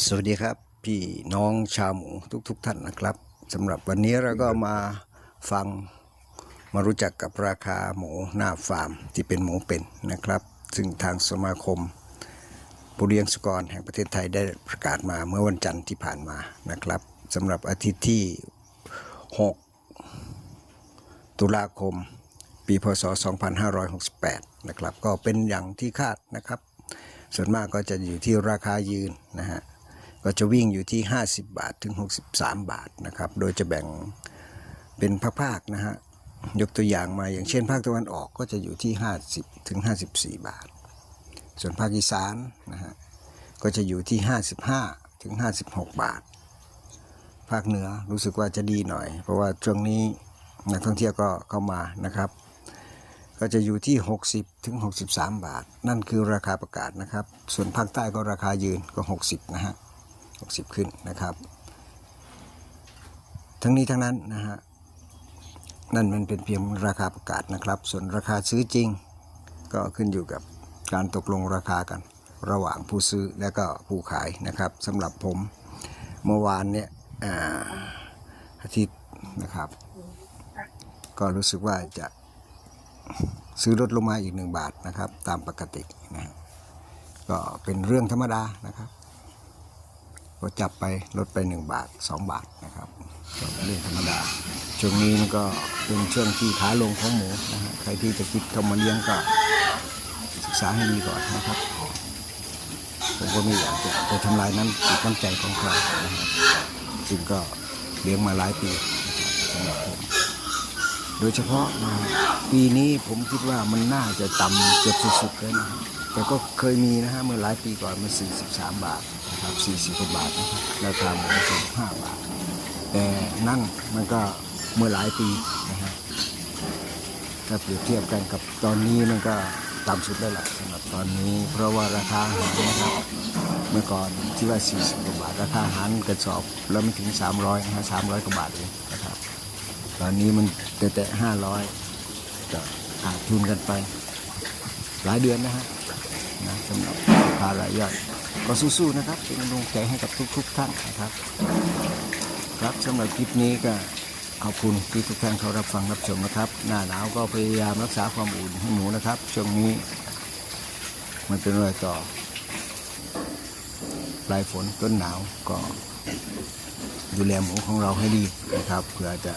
สวัสดีครับ พี่น้องชาวหมูทุกๆทท่านนะครับสำหรับวันนี้เราก็มาฟังมารู้จักกับราคาหมูหน้าฟาร์มที่เป็นหมูเป็นนะครับ ซึ่งทางสมาคมผู้เลี้ยงสุกรแห่งประเทศไทยได้ประกาศมาเมื่อวันจันทร์ที่ผ่านมานะครับสำหรับอาทิตย์ที่ 6 ตุลาคม ปีพศ 2568 นะครับ ก็เป็นอย่างที่คาดนะครับ ส่วนมากก็จะอยู่ที่ราคายืนนะฮะ ก็จะวิ่งอยู่ที่ 50 บาทถึง 63 บาทนะครับ โดยจะแบ่งเป็นภาคๆนะฮะ ยกตัวอย่างมาอย่างเช่นภาคตะวันออกก็จะอยู่ที่ 50ถึง54 บาท ส่วนภาคอีสานนะฮะก็จะอยู่ที่ 55ถึง56 บาท ภาคเหนือรู้สึกว่าจะดีหน่อย เพราะว่าช่วงนี้นักท่องเที่ยวก็เข้ามานะครับ ก็จะอยู่ที่ 60ถึง63 บาท นั่นคือราคาประกาศนะครับ ส่วนภาคใต้ก็ราคายืนก็ 60 นะฮะ 60 ขึ้นนะครับ ทั้งนี้ทั้งนั้นนะฮะนั่นมันเป็นเพียงราคาประกาศนะครับ ส่วนราคาซื้อจริง ก็ขึ้นอยู่กับการตกลงราคากัน ระหว่างผู้ซื้อและก็ผู้ขายนะครับสำหรับผมเมื่อวานเนี่ยอาอาทิตย์นะครับ ก็รู้สึกว่าจะซื้อลดลงมาอีกหนึ่งบาทนะครับ ตามปกตินะก็เป็นเรื่องธรรมดานะครับ ก็จับไปลดไปหนึ่งบาทสองบาทนะครับเรื่องธรรมดา ช่วงนี้มันก็เป็นช่วงที่ขาลงของหมูนะฮะใครที่จะคิดเข้ามาเลี้ยงก็ศึกษาให้ดีก่อนนะครับ ผมก็ไม่อยากจะไปทำลายน้ำจิตน้ำใจของใครนะครับจึงก็เลี้ยงมาหลายปีสำหรับผมโดยเฉพาะนะปีนี้ผมคิดว่ามันน่าจะต่ำเกือบสุดๆเลยนะแต่ก็เคยมีนะฮะเมื่อหลายปีก่อนมัน43 บาท นะครับ40กว่าบาทนะครับราคาหมู45บาท แต่นั่นมันก็เมื่อหลายปีนะฮะถ้าเปรียบเทียบกันกับตอนนี้มันก็ต่ำสุดแล้วล่ะสำหรับตอนนี้ เพราะว่าราคาอาหารนะครับเมื่อก่อนที่ว่า 40กว่าบาท ราคาอาหารกระสอบแล้วไม่ถึง 300นะฮะ300กว่าบาทเองนะครับ ตอนนี้มันแต่แต่ห้าร้อยก็ขาดทุนกันไป หลายเดือนนะฮะนะสำหรับราคารายย่อย ก็สู้ๆนะครับ เป็นกำลังใจให้กับทุกๆท่านนะครับ ครับสำหรับคลิปนี้ก็ขอบคุณที่ทุกท่านเขารับฟังรับชมนะครับ หน้าหนาวก็พยายามรักษาความอุ่นให้หมูนะครับ ช่วงนี้มันเป็นรอยต่อปลายฝนต้นหนาวก็ดูแลหมูของเราให้ดีนะครับเพื่อจะ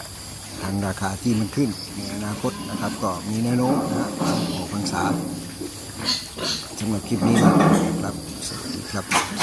ทางราคาที่มันขึ้นในอนาคตนะครับ ก็มีแนวโน้มนะครับออกพรรษาสำหรับคลิปนี้นะ ค